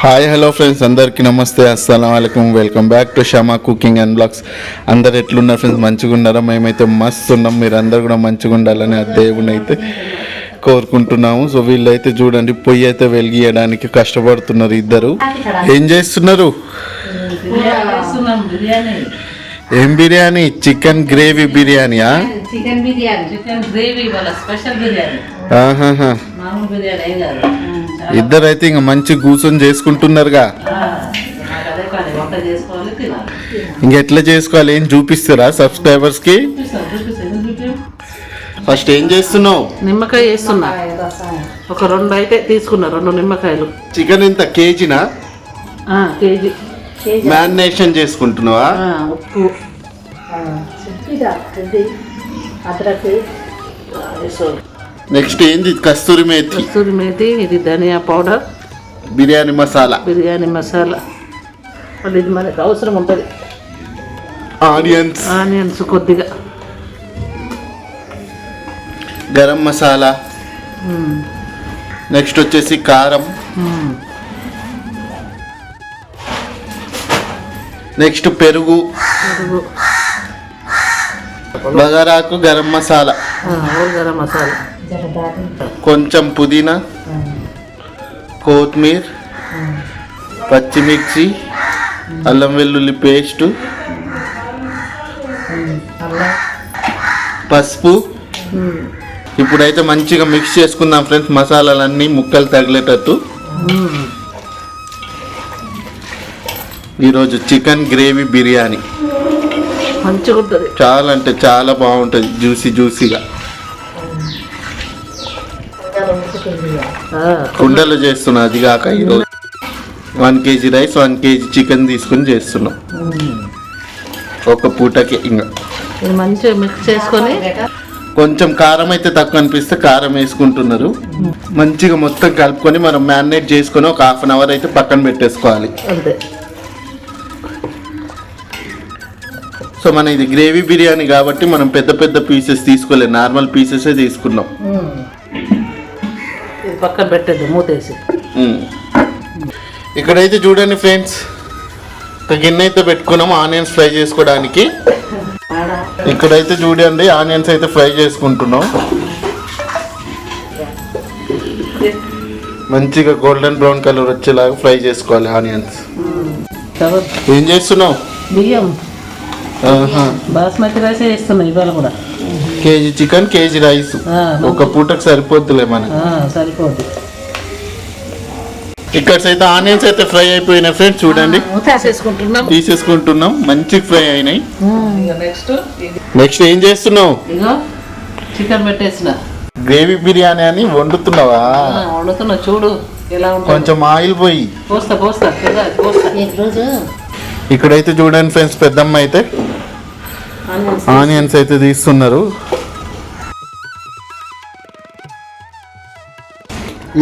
Hi hello friends అందరికీ నమస్తే అస్సలం అయికం welcome back to Shama cooking and blogs అందరు ఎట్లున్నారు ఫ్రెండ్స్ మంచిగా ఉన్నారా? మేమైతే మస్తు ఉన్నాం మీరు అందరు కూడా మంచిగా ఉండాలని ఆ దేవుని అయితే కోరుకుంటున్నాము. సో వీళ్ళైతే చూడండి పొయ్యి అయితే వెలిగియడానికి కష్టపడుతున్నారు ఇద్దరు. ఏం చేస్తున్నారు? చేస్తున్నాం బిర్యానీ ఏం బిర్యానీ? చికెన్ గ్రేవీ బిర్యానీయా చికెన్ బిర్యానీ. చికెన్ గ్రేవీ వాళ్ళ స్పెషల్ బిర్యానీ. ఆహాహా. మామూలు బిర్యానీ ఏం కాదు చాలా ఇద్దరు అయితే ఇంకా మంచి కూర్చొని చేసుకుంటున్నారుగా. పని వంట చేసుకోవాలి? తినాలి ఇంకెట్లా చేసుకోవాలి ఏం చూపిస్తారా ఎందుకు చూపించు? ఫస్ట్ ఏం చేస్తున్నావు? నిమ్మకాయ వేస్తున్నా ఒక రెండు అయితే తీసుకున్నా రెండు నిమ్మకాయలు. చికెన్ ఎంత? కేజీనా? ఆ, కేజీ. మ్యారినేషన్ చేసుకుంటున్నావా? ఆ, ఉప్పు. నెక్స్ట్ ఏంది? కస్తూరి మేతి. కస్తూరి మేతి ఇది ధనియా పౌడర్. బిర్యానీ మసాలా. బిర్యానీ మసాలా. మళ్ళీ ఇది మనకు అవసరం ఉంటుంది. ఆనియన్స్. ఆనియన్స్ కొద్దిగా. గరం మసాలా. నెక్స్ట్ వచ్చేసి కారం. నెక్స్ట్ పెరుగు. పెరుగు. బగారాకు గరం మసాలా. గరం మసాలా. కొంచెం పుదీనా కొత్తిమీర పచ్చిమిర్చి అల్లం వెల్లుల్లి పేస్ట్ పసుపు. ఇప్పుడైతే మంచిగా మిక్స్ చేసుకుందాం ఫ్రెండ్స్ మసాలాలన్నీ ముక్కలు తగిలేటట్టు. ఈరోజు చికెన్ గ్రేవీ బిర్యానీ. మంచిగా ఉంటుంది చాలా అంటే చాలా బాగుంటుంది జ్యూసీ జ్యూసీగా. కుండలో చేస్తున్నా అది కాక ఈరోజు one KG rice one KG chicken తీసుకుని చేస్తున్నాం. ఒక పూటకి ఇంకా. మంచిగా మిక్స్ చేసుకొని కొంచెం కారం అయితే తక్కువ అనిపిస్తే కారం వేసుకుంటున్నారు. మంచిగా మొత్తం కలుపుకొని మనం మ్యారినేట్ చేసుకొని ఒక హాఫ్ అన్ అవర్ అయితే పక్కన పెట్టేసుకోవాలి. సో మన ఇది గ్రేవీ బిర్యానీ కాబట్టి మనం పెద్ద పెద్ద పీసెస్ తీసుకోలేదు. నార్మల్ పీసెసే తీసుకున్నాం. పక్కన పెట్టేది మూతేసి. ఇక్కడైతే చూడండి ఫ్రెండ్స్ ఒక గిన్నె అయితే పెట్టుకున్నాం ఆనియన్స్ ఫ్రై చేసుకోవడానికి. ఇక్కడైతే చూడండి ఆనియన్స్ అయితే ఫ్రై చేసుకుంటున్నాం. మంచిగా గోల్డెన్ బ్రౌన్ కలర్ వచ్చేలాగా ఫ్రై చేసుకోవాలి ఆనియన్స్. ఏం చేస్తున్నావు? బియ్యం. బాస్మతి రైస్ వేస్తున్నా ఇవాళ కూడా. KG chicken KG rice. ఆ, ఒక పూటకు సరిపోద్దులే మనకి. ఆ, సరిపోద్ది. ఇక్కడ అయితే ఆనియన్స్ అయితే ఫ్రై అయిపోయినాయి ఫ్రెండ్స్ చూడండి. తీసేసుకుంటున్నాం. మంచి ఫ్రై అయినాయి. నెక్స్ట్ నెక్స్ట్ ఏం చేస్తున్నావు? ఇగో చికెన్ పెట్టేసిన. గ్రేవీ బిర్యానీ అని వండుతున్నావా? వండుతున్నా చూడు ఎలా ఉంటుంది. కొంచెం ఆయిల్ పోయి. పోస్తా పోస్తా ఇక్కడైతే చూడండి ఫ్రెండ్స్ పెద్దమ్మ అయితే ఆనియన్స్. ఆనియన్స్ అయితే తీస్తున్నారు.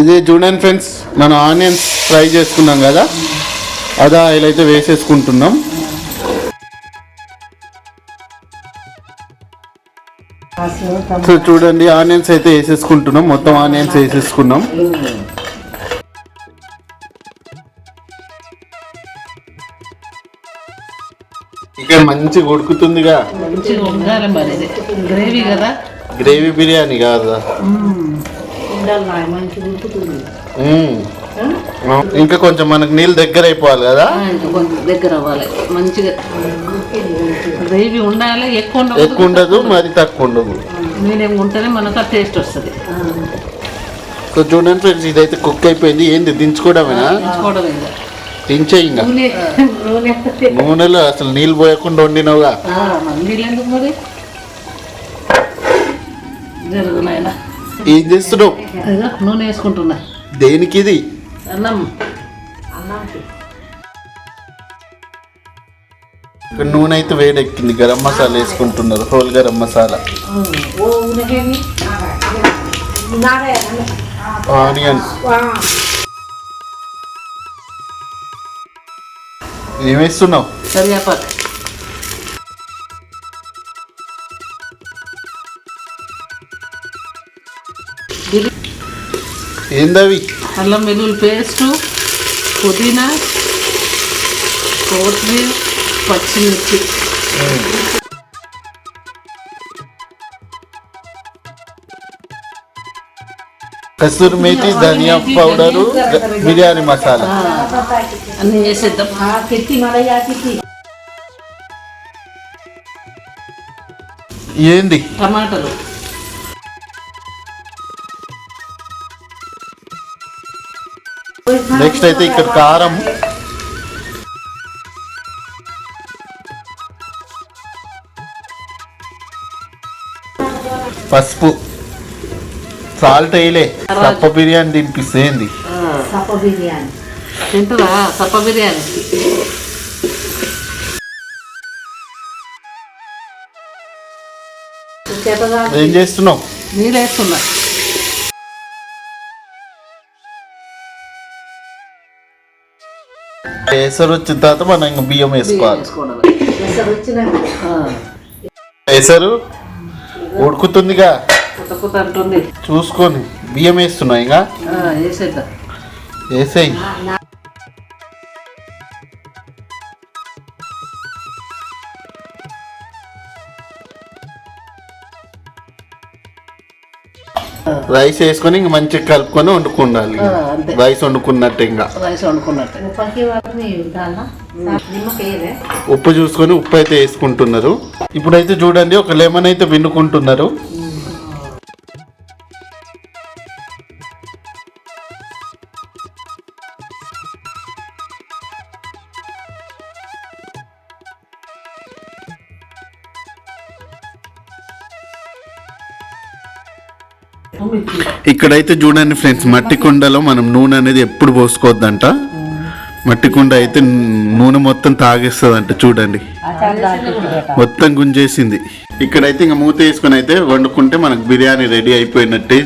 ఇదే చూడండి ఫ్రెండ్స్ మనం ఆనియన్స్ ఫ్రై చేసుకున్నాం కదా అదే ఆయిల్ అయితే వేసేసుకుంటున్నాం. సో చూడండి ఆనియన్స్ అయితే వేసేసుకుంటున్నాం మొత్తం ఆనియన్స్ వేసేసుకున్నాం. ఇక్కడ మంచిగా ఉడుకుతుందిగా. గ్రేవీ కదా? గ్రేవీ బిర్యానీ కాదా? ఇంకా కొంచెం మనకు నీళ్ళు దగ్గర అయిపోవాలి కదా? ఆ, ఇంకా కొంచెం దగ్గర అవ్వాలి. మంచిగా గ్రేవీ ఉండాలి ఎక్కువ ఎక్కువ ఉండదు మరి తక్కువ ఉండదు. మీడియం ఉంటేనే మనకు ఆ టేస్ట్ వస్తుంది. సో చూడండి ఫ్రెండ్స్ ఇదైతే కుక్ అయిపోయింది. ఏంది దించుకోవడమేనా? దించే ఇంకా. నూనెలో అసలు నీళ్ళు పోయకుండా వండినవుగా. నీళ్ళు ఎందుకు మరి? జరుగు నాయన ఏం చేస్తున్నావు? నూనె వేసుకుంటున్నా. దేనికి ఇది అన్నం నూనె అయితే వేడెక్కింది గరం మసాలా వేసుకుంటున్నారు హోల్ గరం మసాలా. ఆనియన్స్. ఏమేస్తున్నావు కరివేపాకు. ఏందవి? అల్లం వెల్లుల్లి పేస్ట్ పుదీనా కొత్తిమీర పచ్చిమిర్చి. కస్తూరి మేతి ధనియా పౌడరు బిర్యానీ మసాలా. అన్నీ చేసేద్దాం. ఏంది? టమాటాలు. నెక్స్ట్ అయితే ఇక్కడ కారం. పసుపు. సాల్ట్ వేయలే. సప్ప బిర్యానీ తినిపిస్తేంది ఏం చేస్తున్నావు? నీళ్ళు వేస్తున్నా. ఎసరు వచ్చిన తర్వాత మనం ఇంకా బియ్యం వేసుకోవాలి. ఎసరు ఉడుకుతుందిగా. చూసుకొని బియ్యం వేస్తున్నావు ఇంకా. వేసేయి. రైస్ వేసుకొని ఇంక మంచిగా కలుపుకొని వండుకుండాలి. రైస్ వండుకున్నట్టు ఇంకా. రైస్ వండుకున్నట్టే. ఉప్పు చూసుకొని ఉప్పు అయితే వేసుకుంటున్నారు. ఇప్పుడైతే చూడండి ఒక లెమన్ అయితే పిండుకుంటున్నారు. ఇక్కడైతే చూడండి ఫ్రెండ్స్ మట్టి కుండలో మనం నూనె అనేది ఎప్పుడు పోసుకోవద్దంట. మట్టి కుండ అయితే నూనె మొత్తం తాగేస్తుందంట చూడండి. మొత్తం గుంజేసింది. ఇక్కడైతే ఇంకా మూత వేసుకొని అయితే వండుకుంటే మనకు బిర్యానీ రెడీ అయిపోయినట్టే.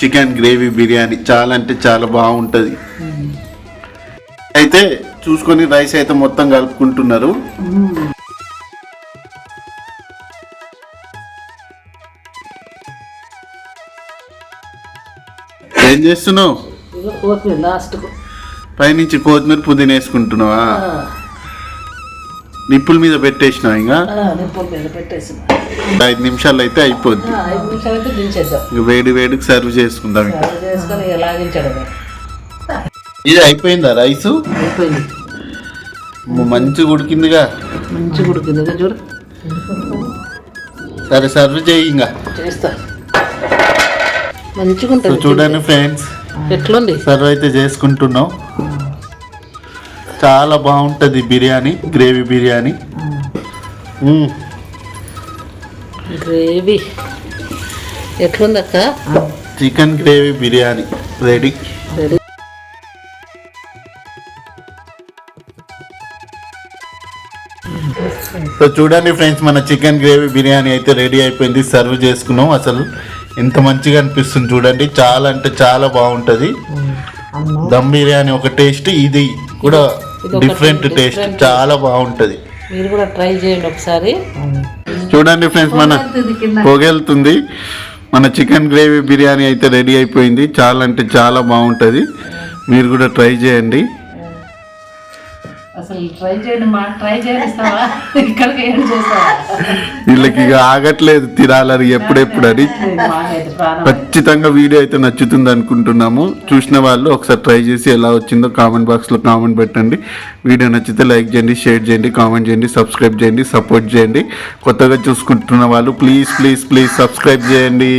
చికెన్ గ్రేవీ బిర్యానీ చాలా అంటే చాలా బాగుంటుంది. అయితే చూసుకొని రైస్ అయితే మొత్తం కలుపుకుంటున్నారు. చేస్తున్నావు? కొత్తిమీర పైనుంచి కొత్తిమీర పుదీనా వేసుకుంటున్నావా? నిప్పుల మీద పెట్టేసినావు ఇంకా? నిప్పుల మీద పెట్టేసిన. ఐదు నిమిషాలు అయితే అయిపోద్ది. ఆ, ఐదు నిమిషాలు అయితే దించేద్దాం. ఇక వేడి వేడికి సర్వ్ చేసుకుందాం ఇక. చేసుకొని ఇది అయిపోయిందా రైసు? అయిపోయింది. మంచిగా ఉడికిందిగా. మంచిగా చూడు. సరే సర్వ్ చేయి ఇంకా. చేస్తా. మంచిగా ఉంటుంది చూడండి ఫ్రెండ్స్. ఎట్లుంది? సర్వ్ అయితే చేసుకుంటున్నాం. చాలా బాగుంటుంది biryani gravy biryani. Gravy. Chicken gravy biryani. Ready. Ready. So చూడండి ఫ్రెండ్స్ మన చికెన్ గ్రేవీ బిర్యానీ అయితే రెడీ అయిపోయింది. సర్వ్ చేసుకున్నాం అసలు. ఎంత మంచిగా అనిపిస్తుంది చూడండి. చాలా అంటే చాలా బాగుంటుంది. దమ్ బిర్యానీ ఒక టేస్ట్ ఇది కూడా డిఫరెంట్ టేస్ట్ చాలా బాగుంటుంది. మీరు కూడా ట్రై చేయండి ఒకసారి. చూడండి ఫ్రెండ్స్ మన పొగెళ్తుంది. మన చికెన్ గ్రేవీ బిర్యానీ అయితే రెడీ అయిపోయింది. చాలా అంటే చాలా బాగుంటుంది. మీరు కూడా ట్రై చేయండి. అసలు ట్రై చేయండి మా ట్రై చేస్తావా ఇక్కడికి ఏం చేస్తావా? వీళ్ళకి ఇక ఆగట్లేదు తినాలని ఎప్పుడెప్పుడు అని. ఖచ్చితంగా వీడియో అయితే నచ్చుతుంది అనుకుంటున్నాము. చూసిన వాళ్ళు ఒకసారి ట్రై చేసి ఎలా వచ్చిందో కామెంట్ బాక్స్లో కామెంట్ పెట్టండి. వీడియో నచ్చితే లైక్ చేయండి షేర్ చేయండి కామెంట్ చేయండి సబ్స్క్రైబ్ చేయండి సపోర్ట్ చేయండి. కొత్తగా చూసుకుంటున్న వాళ్ళు ప్లీజ్ ప్లీజ్ ప్లీజ్ సబ్స్క్రైబ్ చేయండి.